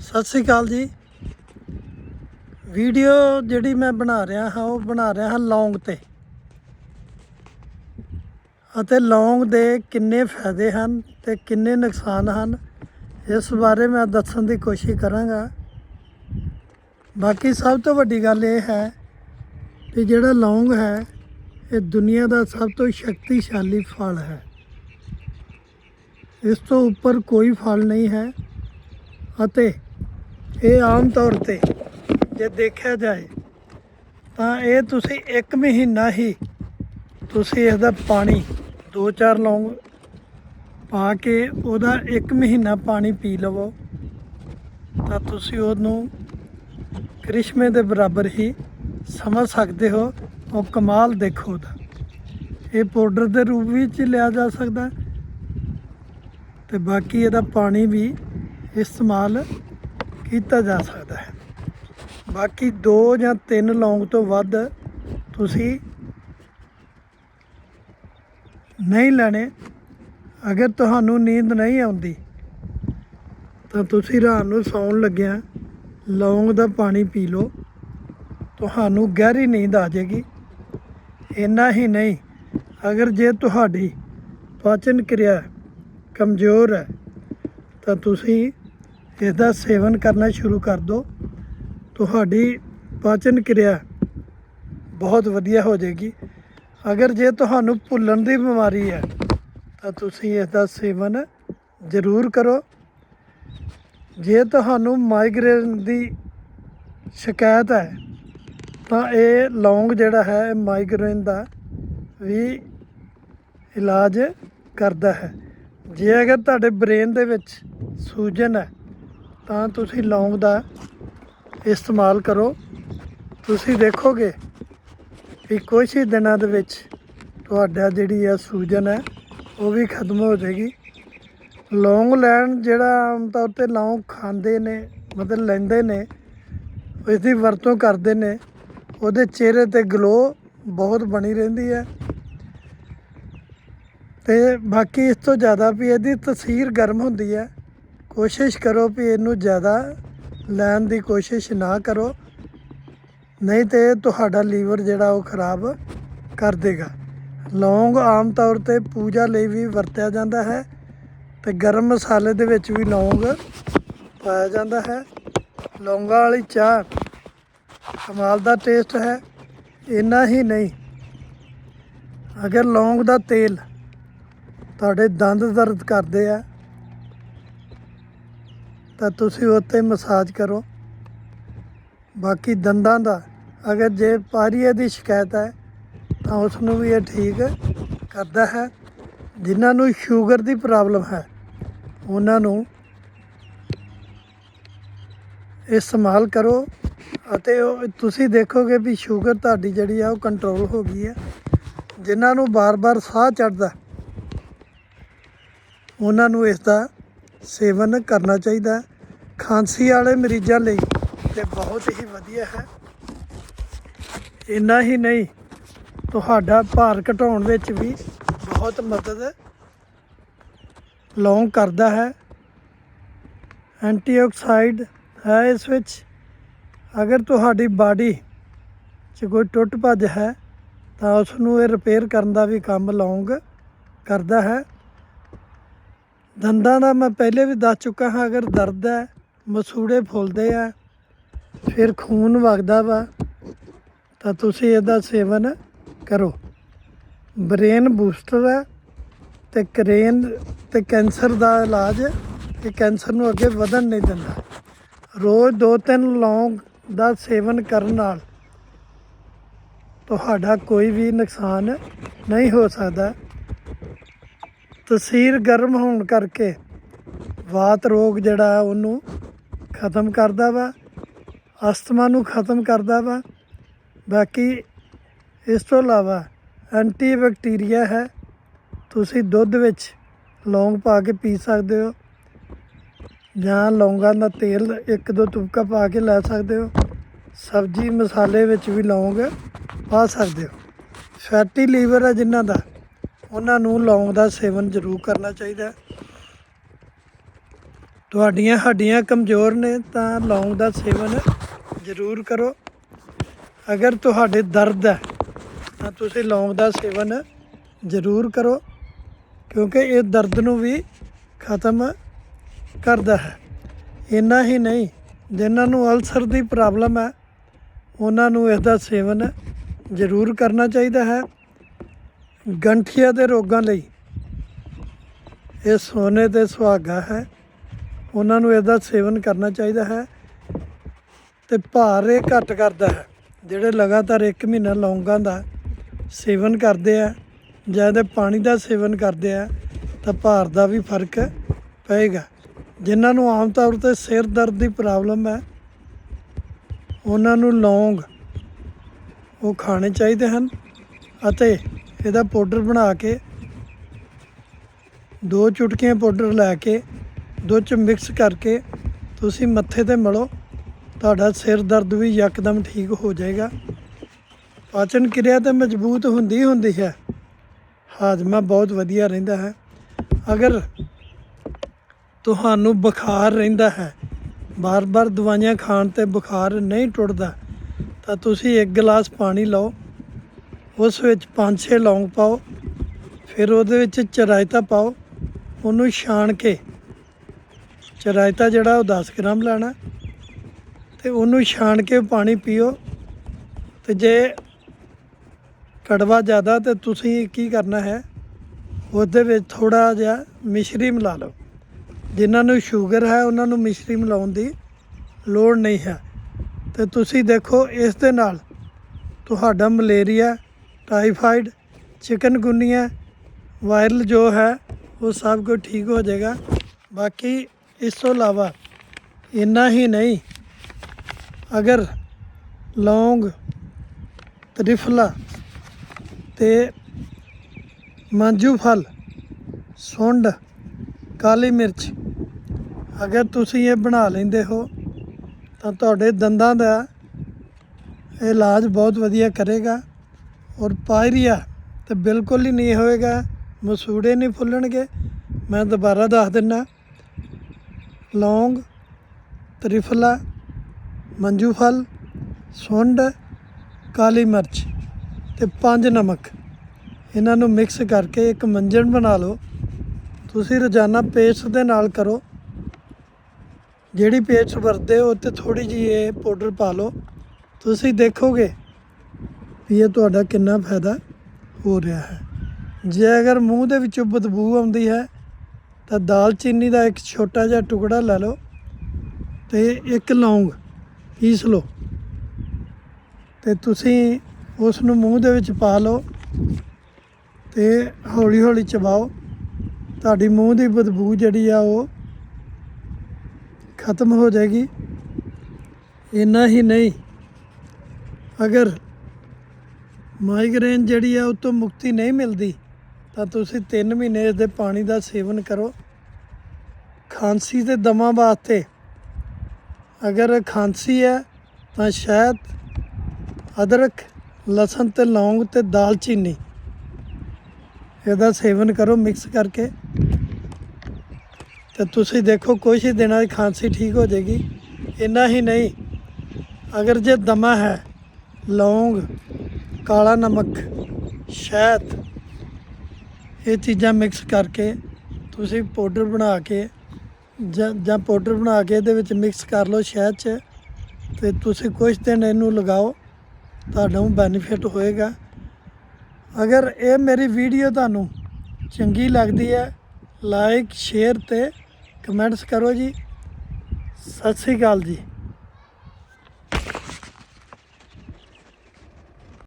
ਸਤਿ ਸ੍ਰੀ ਅਕਾਲ ਜੀ। ਵੀਡੀਓ ਜਿਹੜੀ ਮੈਂ ਬਣਾ ਰਿਹਾ ਹਾਂ, ਉਹ ਬਣਾ ਰਿਹਾ ਹਾਂ ਲੌਂਗ ਤੇ। ਅਤੇ ਲੌਂਗ ਦੇ ਕਿੰਨੇ ਫਾਇਦੇ ਹਨ ਤੇ ਕਿੰਨੇ ਨੁਕਸਾਨ ਹਨ, ਇਸ ਬਾਰੇ ਮੈਂ ਦੱਸਣ ਦੀ ਕੋਸ਼ਿਸ਼ ਕਰਾਂਗਾ। ਬਾਕੀ ਸਭ ਤੋਂ ਵੱਡੀ ਗੱਲ ਇਹ ਹੈ ਕਿ ਜਿਹੜਾ ਲੌਂਗ ਹੈ, ਇਹ ਦੁਨੀਆ ਦਾ ਸਭ ਤੋਂ ਸ਼ਕਤੀਸ਼ਾਲੀ ਫਲ ਹੈ। ਇਸ ਤੋਂ ਉੱਪਰ ਕੋਈ ਫਲ ਨਹੀਂ ਹੈ ਅਤੇ ਇਹ ਆਮ ਤੌਰ ਤੇ ਜੇ ਦੇਖਿਆ ਜਾਏ ਤਾਂ ਇਹ ਤੁਸੀਂ ਇੱਕ ਮਹੀਨਾ ਹੀ ਤੁਸੀਂ ਇਹਦਾ ਪਾਣੀ ਦੋ ਚਾਰ ਲੌਂਗ ਪਾ ਕੇ ਉਹਦਾ ਇੱਕ ਮਹੀਨਾ ਪਾਣੀ ਪੀ ਲਵੋ, ਤਾਂ ਤੁਸੀਂ ਉਹਨੂੰ ਕ੍ਰਿਸ਼ਮੇ ਦੇ ਬਰਾਬਰ ਹੀ ਸਮਝ ਸਕਦੇ ਹੋ, ਉਹ ਕਮਾਲ ਦੇਖੋ ਉਹਦਾ। ਇਹ ਪਾਊਡਰ ਦੇ ਰੂਪ ਵਿੱਚ ਲਿਆ ਜਾ ਸਕਦਾ ਹੈ ਤੇ ਬਾਕੀ ਇਹਦਾ ਪਾਣੀ ਵੀ ਇਸਤੇਮਾਲ ਕੀਤਾ ਜਾ ਸਕਦਾ ਹੈ। ਬਾਕੀ ਦੋ ਜਾਂ ਤਿੰਨ ਲੌਂਗ ਤੋਂ ਵੱਧ ਤੁਸੀਂ ਨਹੀਂ ਲੈਣੇ। ਅਗਰ ਤੁਹਾਨੂੰ ਨੀਂਦ ਨਹੀਂ ਆਉਂਦੀ, ਤਾਂ ਤੁਸੀਂ ਰਾਤ ਨੂੰ ਸੌਣ ਲੱਗਿਆ ਲੌਂਗ ਦਾ ਪਾਣੀ ਪੀ ਲਓ। ਤੁਹਾਨੂੰ ਗਹਿਰੀ ਨੀਂਦ ਆ ਜਾਏਗੀ। ਇੰਨਾ ਹੀ ਨਹੀਂ, ਅਗਰ ਜੇ ਤੁਹਾਡੀ ਪਾਚਨ ਕਿਰਿਆ ਕਮਜ਼ੋਰ ਹੈ, ਤਾਂ ਤੁਸੀਂ ਇਸ ਦਾ ਸੇਵਨ ਕਰਨਾ ਸ਼ੁਰੂ ਕਰ ਦਿਓ ਤੁਹਾਡੀ ਪਾਚਨ ਕਿਰਿਆ ਬਹੁਤ ਵਧੀਆ ਹੋ ਜਾਏਗੀ। ਅਗਰ ਜੇ ਤੁਹਾਨੂੰ ਭੁੱਲਣ ਦੀ ਬਿਮਾਰੀ ਹੈ, ਤਾਂ ਤੁਸੀਂ ਇਸ ਦਾ ਸੇਵਨ ਜ਼ਰੂਰ ਕਰੋ। ਜੇ ਤੁਹਾਨੂੰ ਮਾਈਗ੍ਰੇਨ ਦੀ ਸ਼ਿਕਾਇਤ ਹੈ, ਤਾਂ ਇਹ ਲੌਂਗ ਜਿਹੜਾ ਹੈ, ਇਹ ਮਾਈਗ੍ਰੇਨ ਦਾ ਵੀ ਇਲਾਜ ਕਰਦਾ ਹੈ। ਜੇ ਅਗਰ ਤੁਹਾਡੇ ਬ੍ਰੇਨ ਦੇ ਵਿੱਚ ਸੂਜਨ ਹੈ ਤਾਂ ਤੁਸੀਂ ਲੌਂਗ ਦਾ ਇਸਤੇਮਾਲ ਕਰੋ। ਤੁਸੀਂ ਦੇਖੋਗੇ ਕਿ ਕੁਝ ਹੀ ਦਿਨਾਂ ਦੇ ਵਿੱਚ ਤੁਹਾਡਾ ਜਿਹੜੀ ਆ ਸੂਜਨ ਹੈ, ਉਹ ਵੀ ਖਤਮ ਹੋ ਜਾਏਗੀ। ਲੌਂਗ ਲੈਣ ਜਿਹੜਾ ਆਮ ਤੌਰ ਤੇ ਲੌਂਗ ਖਾਂਦੇ ਨੇ, ਮਤਲਬ ਲੈਂਦੇ ਨੇ ਇਸ ਦੀ ਵਰਤੋਂ ਕਰਦੇ ਨੇ, ਉਹਦੇ ਚਿਹਰੇ ਤੇ ਗਲੋ ਬਹੁਤ ਬਣੀ ਰਹਿੰਦੀ ਹੈ। ਤੇ ਬਾਕੀ ਇਸ ਤੋਂ ਜ਼ਿਆਦਾ ਵੀ ਇਹਦੀ ਤਸੀਰ ਗਰਮ ਹੁੰਦੀ ਹੈ। ਕੋਸ਼ਿਸ਼ ਕਰੋ ਵੀ ਇਹਨੂੰ ਜ਼ਿਆਦਾ ਲੈਣ ਦੀ ਕੋਸ਼ਿਸ਼ ਨਾ ਕਰੋ। ਨਹੀਂ ਤੇ ਤੁਹਾਡਾ ਲੀਵਰ ਜਿਹੜਾ ਉਹ ਖਰਾਬ ਕਰ ਦੇਗਾ। ਲੌਂਗ ਆਮ ਤੌਰ ਤੇ ਪੂਜਾ ਲਈ ਵੀ ਵਰਤਿਆ ਜਾਂਦਾ ਹੈ ਤੇ ਗਰਮ ਮਸਾਲੇ ਦੇ ਵਿੱਚ ਵੀ ਲੌਂਗ ਪਾਇਆ ਜਾਂਦਾ ਹੈ। ਲੌਂਗਾਂ ਵਾਲੀ ਚਾਹ ਕਮਾਲ ਦਾ ਟੇਸਟ ਹੈ, ਇੰਨਾ ਹੀ ਨਹੀਂ। ਅਗਰ ਲੌਂਗ ਦਾ ਤੇਲ ਤੁਹਾਡੇ ਦੰਦ ਦਰਦ ਕਰਦੇ ਆ ਤਾਂ ਤੁਸੀਂ ਉੱਤੇ ਮਸਾਜ ਕਰੋ। ਬਾਕੀ ਦੰਦਾਂ ਦਾ, ਅਗਰ ਜੇ ਪਾਰੀਏ ਦੀ ਸ਼ਿਕਾਇਤ ਹੈ, ਤਾਂ ਉਸ ਨੂੰ ਵੀ ਇਹ ਠੀਕ ਕਰਦਾ ਹੈ। ਜਿਨ੍ਹਾਂ ਨੂੰ ਸ਼ੂਗਰ ਦੀ ਪ੍ਰੋਬਲਮ ਹੈ, ਉਹਨਾਂ ਨੂੰ ਇਸਤੇਮਾਲ ਕਰੋ ਅਤੇ ਉਹ, ਤੁਸੀਂ ਦੇਖੋਗੇ ਵੀ ਸ਼ੂਗਰ ਤੁਹਾਡੀ ਜਿਹੜੀ ਆ, ਉਹ ਕੰਟਰੋਲ ਹੋ ਗਈ ਹੈ। ਜਿਨ੍ਹਾਂ ਨੂੰ ਬਾਰ-ਬਾਰ ਸਾਹ ਚੜਦਾ ਉਹਨਾਂ ਨੂੰ ਇਸ ਦਾ ਸੇਵਨ ਕਰਨਾ ਚਾਹੀਦਾ ਖਾਂਸੀ ਵਾਲੇ ਮਰੀਜ਼ਾਂ ਲਈ ਤੇ ਬਹੁਤ ਹੀ ਵਧੀਆ ਹੈ। ਇੰਨਾ ਹੀ ਨਹੀਂ, ਤੁਹਾਡਾ ਭਾਰ ਘਟਾਉਣ ਵਿੱਚ ਵੀ ਬਹੁਤ ਮਦਦ ਲੌਂਗ ਕਰਦਾ ਹੈ। ਐਂਟੀਆਕਸਾਈਡ ਹੈ ਇਸ ਵਿੱਚ। ਅਗਰ ਤੁਹਾਡੀ ਬਾਡੀ 'ਚ ਕੋਈ ਟੁੱਟ ਭੱਜ ਹੈ ਤਾਂ ਉਸ ਨੂੰ ਇਹ ਰਿਪੇਅਰ ਕਰਨ ਦਾ ਵੀ ਕੰਮ ਲੌਂਗ ਕਰਦਾ ਹੈ। ਦੰਦਾਂ ਦਾ ਮੈਂ ਪਹਿਲੇ ਵੀ ਦੱਸ ਚੁੱਕਾ ਹਾਂ, ਅਗਰ ਦਰਦ ਹੈ, ਮਸੂੜੇ ਫੁੱਲਦੇ ਆ, ਫਿਰ ਖੂਨ ਵਗਦਾ ਵਾ, ਤਾਂ ਤੁਸੀਂ ਇਹਦਾ ਸੇਵਨ ਕਰੋ। ਬ੍ਰੇਨ ਬੂਸਟਰ ਹੈ ਤੇ ਕਰੇਨ ਤੇ ਕੈਂਸਰ ਦਾ ਇਲਾਜ ਇਹ ਕੈਂਸਰ ਨੂੰ ਅੱਗੇ ਵਧਣ ਨਹੀਂ ਦਿੰਦਾ। ਰੋਜ਼ ਦੋ ਤਿੰਨ ਲੌਂਗ ਦਾ ਸੇਵਨ ਕਰਨ ਨਾਲ ਤੁਹਾਡਾ ਕੋਈ ਵੀ ਨੁਕਸਾਨ ਨਹੀਂ ਹੋ ਸਕਦਾ। ਤਸੀਰ ਗਰਮ ਹੋਣ ਕਰਕੇ ਵਾਤ ਰੋਗ ਜਿਹੜਾ ਉਹਨੂੰ ਖਤਮ ਕਰਦਾ ਵਾ, ਅਸਥਮਾ ਨੂੰ ਖਤਮ ਕਰਦਾ ਵਾ। ਬਾਕੀ ਇਸ ਤੋਂ ਇਲਾਵਾ ਐਂਟੀ ਬੈਕਟੀਰੀਆ ਹੈ। ਤੁਸੀਂ ਦੁੱਧ ਵਿੱਚ ਲੌਂਗ ਪਾ ਕੇ ਪੀ ਸਕਦੇ ਹੋ। ਜਾਂ ਲੌਂਗਾਂ ਦਾ ਤੇਲ ਇੱਕ ਦੋ ਤੁਪਕਾ ਪਾ ਕੇ ਲੈ ਸਕਦੇ ਹੋ। ਸਬਜ਼ੀ ਮਸਾਲੇ ਵਿੱਚ ਵੀ ਲੌਂਗ ਪਾ ਸਕਦੇ ਹੋ। ਫੈਟੀ ਲੀਵਰ ਹੈ ਜਿਨ੍ਹਾਂ ਦਾ। ਉਹਨਾਂ ਨੂੰ ਲੌਂਗ ਦਾ ਸੇਵਨ ਜ਼ਰੂਰ ਕਰਨਾ ਚਾਹੀਦਾ ਤੁਹਾਡੀਆਂ ਹੱਡੀਆਂ ਕਮਜ਼ੋਰ ਨੇ ਤਾਂ ਲੌਂਗ ਦਾ ਸੇਵਨ ਜ਼ਰੂਰ ਕਰੋ। ਅਗਰ ਤੁਹਾਡੇ ਦਰਦ ਹੈ, ਤਾਂ ਤੁਸੀਂ ਲੌਂਗ ਦਾ ਸੇਵਨ ਜ਼ਰੂਰ ਕਰੋ, ਕਿਉਂਕਿ ਇਹ ਦਰਦ ਨੂੰ ਵੀ ਖਤਮ ਕਰਦਾ ਹੈ। ਇੰਨਾ ਹੀ ਨਹੀਂ, ਜਿਨ੍ਹਾਂ ਨੂੰ ਅਲਸਰ ਦੀ ਪ੍ਰੋਬਲਮ ਹੈ, ਉਹਨਾਂ ਨੂੰ ਇਸ ਦਾ ਸੇਵਨ ਜ਼ਰੂਰ ਕਰਨਾ ਚਾਹੀਦਾ ਹੈ। ਗੰਠੀਆ ਦੇ ਰੋਗਾਂ ਲਈ। ਇਹ ਸੋਨੇ ਤੇ ਸੁਹਾਗਾ ਹੈ। ਉਹਨਾਂ ਨੂੰ ਇਹਦਾ ਸੇਵਨ ਕਰਨਾ ਚਾਹੀਦਾ ਹੈ ਤੇ ਭਾਰ ਇਹ ਘੱਟ ਕਰਦਾ ਹੈ। ਜਿਹੜੇ ਲਗਾਤਾਰ 1 ਮਹੀਨਾ ਲੌਂਗਾਂ ਦਾ ਸੇਵਨ ਕਰਦੇ ਆ ਜਾਂ ਇਹਦੇ ਪਾਣੀ ਦਾ ਸੇਵਨ ਕਰਦੇ ਆ, ਤਾਂ ਭਾਰ ਦਾ ਵੀ ਫ਼ਰਕ ਪਏਗਾ। ਜਿਨ੍ਹਾਂ ਨੂੰ ਆਮ ਤੌਰ ਤੇ ਸਿਰ ਦਰਦ ਦੀ ਪ੍ਰੋਬਲਮ ਹੈ, ਉਹਨਾਂ ਨੂੰ ਲੌਂਗ ਉਹ ਖਾਣੇ ਚਾਹੀਦੇ ਹਨ ਅਤੇ ਇਹਦਾ ਪਾਊਡਰ ਬਣਾ ਕੇ, ਦੋ ਚੁਟਕੀਆਂ ਪਾਊਡਰ ਲੈ ਕੇ, ਦੋ ਚ ਮਿਕਸ ਕਰਕੇ ਤੁਸੀਂ ਮੱਥੇ ਤੇ ਮਲੋ, ਤੁਹਾਡਾ ਸਿਰ ਦਰਦ ਵੀ ਯਕਦਮ ਠੀਕ ਹੋ ਜਾਏਗਾ। ਪਾਚਨ ਕਿਰਿਆ ਤਾਂ ਮਜ਼ਬੂਤ ਹੁੰਦੀ ਹੀ ਹੁੰਦੀ ਹੈ। ਹਾਜ਼ਮਾ ਬਹੁਤ ਵਧੀਆ ਰਹਿੰਦਾ ਹੈ। ਅਗਰ ਤੁਹਾਨੂੰ ਬੁਖਾਰ ਰਹਿੰਦਾ ਹੈ, ਬਾਰ-ਬਾਰ ਦਵਾਈਆਂ ਖਾਣ ਤੇ ਬੁਖਾਰ ਨਹੀਂ ਟੁੱਟਦਾ, ਤਾਂ ਤੁਸੀਂ ਇੱਕ ਗਲਾਸ ਪਾਣੀ ਲਓ। ਉਸ ਵਿੱਚ 5-6 ਲੌਂਗ ਪਾਓ, ਫਿਰ ਉਹਦੇ ਵਿੱਚ ਚਰਾਇਤਾ ਪਾਓ, ਉਹਨੂੰ ਛਾਣ ਕੇ। ਚਰਾਇਤਾ ਜਿਹੜਾ ਉਹ 10 ਗ੍ਰਾਮ ਲੈਣਾ ਤੇ ਉਹਨੂੰ ਛਾਣ ਕੇ ਪਾਣੀ ਪੀਓ। ਤੇ ਜੇ ਕੜਵਾ ਜ਼ਿਆਦਾ ਤੇ ਤੁਸੀਂ ਕੀ ਕਰਨਾ ਹੈ, ਉਹਦੇ ਵਿੱਚ ਥੋੜਾ ਜਿਹਾ ਮਿਸ਼ਰੀ ਮਿਲਾ ਲਓ। ਜਿਨ੍ਹਾਂ ਨੂੰ ਸ਼ੂਗਰ ਹੈ, ਉਹਨਾਂ ਨੂੰ ਮਿਸ਼ਰੀ ਮਿਲਾਉਣ ਦੀ ਲੋੜ ਨਹੀਂ ਹੈ। ਤੇ ਤੁਸੀਂ ਦੇਖੋ, ਇਸ ਦੇ ਨਾਲ ਤੁਹਾਡਾ ਮਲੇਰੀਆ ਟਾਈਫਾਈਡ ਚਿਕਨਗੁਨੀਆ ਵਾਇਰਲ ਜੋ ਹੈ, ਉਹ ਸਭ ਕੁਝ ਠੀਕ ਹੋ ਜਾਏਗਾ। ਬਾਕੀ ਇਸ ਤੋਂ ਇਲਾਵਾ ਇੰਨਾ ਹੀ ਨਹੀਂ, ਅਗਰ ਲੌਂਗ, ਤ੍ਰਿਫਲਾ ਤੇ ਮੰਜੂ ਫਲ, ਸੁੰਡ, ਕਾਲੀ ਮਿਰਚ ਅਗਰ ਤੁਸੀਂ ਇਹ ਬਣਾ ਲੈਂਦੇ ਹੋ, ਤਾਂ ਤੁਹਾਡੇ ਦੰਦਾਂ ਦਾ ਇਲਾਜ ਬਹੁਤ ਵਧੀਆ ਕਰੇਗਾ। ਔਰ ਪਾਇਰੀਆ ਤੇ ਬਿਲਕੁਲ ਹੀ ਨਹੀਂ ਹੋਏਗਾ। ਮਸੂੜੇ ਨਹੀਂ ਫੁੱਲਣਗੇ। ਮੈਂ ਦੁਬਾਰਾ ਦੱਸ ਦਿੰਨਾ। ਲੌਂਗ, ਤ੍ਰਿਫਲਾ, ਮੰਜੂ ਫਲ, ਸੁੰਡ, ਕਾਲੀ ਮਿਰਚ ਤੇ ਪੰਜ ਨਮਕ। ਇਹਨਾਂ ਨੂੰ ਮਿਕਸ ਕਰਕੇ ਇੱਕ ਮੰਜਣ ਬਣਾ ਲਓ। ਤੁਸੀਂ ਰੋਜ਼ਾਨਾ ਪੇਸਟ ਦੇ ਨਾਲ ਕਰੋ। ਜਿਹੜੀ ਪੇਸਟ ਵਰਤਦੇ ਹੋ ਤੇ ਥੋੜੀ ਜਿਹੀ ਇਹ ਪਾਊਡਰ ਪਾ ਲਓ। ਤੁਸੀਂ ਦੇਖੋਗੇ ਵੀ ਇਹ ਤੁਹਾਡਾ ਕਿੰਨਾ ਫਾਇਦਾ ਹੋ ਰਿਹਾ ਹੈ? ਜੇ ਅਗਰ ਮੂੰਹ ਦੇ ਵਿੱਚੋਂ ਬਦਬੂ ਆਉਂਦੀ ਹੈ, ਤਾਂ ਦਾਲਚੀਨੀ ਦਾ ਇੱਕ ਛੋਟਾ ਜਿਹਾ ਟੁਕੜਾ ਲੈ ਲਓ ਤੇ ਇੱਕ ਲੌਂਗ ਪੀਸ ਲਓ ਤੇ ਤੁਸੀਂ ਉਸ ਨੂੰ ਮੂੰਹ ਦੇ ਵਿੱਚ ਪਾ ਲਓ ਤੇ ਹੌਲੀ ਹੌਲੀ ਚਬਾਓ। ਤੁਹਾਡੀ ਮੂੰਹ ਦੀ ਬਦਬੂ ਜਿਹੜੀ ਆ ਉਹ ਖਤਮ ਹੋ ਜਾਏਗੀ। ਇੰਨਾ ਹੀ ਨਹੀਂ, ਅਗਰ ਮਾਈਗ੍ਰੇਨ ਜਿਹੜੀ ਹੈ ਉਹ ਤੋਂ ਮੁਕਤੀ ਨਹੀਂ ਮਿਲਦੀ, ਤਾਂ ਤੁਸੀਂ 3 ਮਹੀਨੇ ਇਸ ਦੇ ਪਾਣੀ ਦਾ ਸੇਵਨ ਕਰੋ। ਖਾਂਸੀ ਤੇ ਦਮਾ ਵਾਸਤੇ ਅਗਰ ਖਾਂਸੀ ਹੈ, ਤਾਂ ਸ਼ਹਿਦ ਅਦਰਕ, ਲਸਣ ਤੇ ਲੌਂਗ ਤੇ ਦਾਲਚੀਨੀ ਇਹਦਾ ਸੇਵਨ ਕਰੋ ਮਿਕਸ ਕਰਕੇ। ਤੇ ਤੁਸੀਂ ਦੇਖੋ ਕੁਛ ਹੀ ਦਿਨਾਂ 'ਚ ਖਾਂਸੀ ਠੀਕ ਹੋ ਜਾਏਗੀ। ਇੰਨਾ ਹੀ ਨਹੀਂ, ਅਗਰ ਜੇ ਦਮਾ ਹੈ, ਲੌਂਗ ਕਾਲਾ ਨਮਕ, ਸ਼ਹਿਦ, ਇਹ ਚੀਜ਼ਾਂ ਮਿਕਸ ਕਰਕੇ ਤੁਸੀਂ ਪਾਊਡਰ ਬਣਾ ਕੇ ਜਾਂ ਜਾਂ ਪਾਊਡਰ ਬਣਾ ਕੇ ਇਹਦੇ ਵਿੱਚ ਮਿਕਸ ਕਰ ਲਓ ਸ਼ਹਿਦ 'ਚ ਤੇ ਤੁਸੀਂ ਕੁਝ ਦਿਨ ਇਹਨੂੰ ਲਗਾਓ ਤੁਹਾਨੂੰ ਬੈਨੀਫਿਟ ਹੋਏਗਾ। ਅਗਰ ਇਹ ਮੇਰੀ ਵੀਡੀਓ ਤੁਹਾਨੂੰ ਚੰਗੀ ਲੱਗਦੀ ਹੈ ਲਾਈਕ ਸ਼ੇਅਰ ਤੇ ਕਮੈਂਟਸ ਕਰੋ ਜੀ। ਸਤਿ ਸ੍ਰੀ ਅਕਾਲ ਜੀ।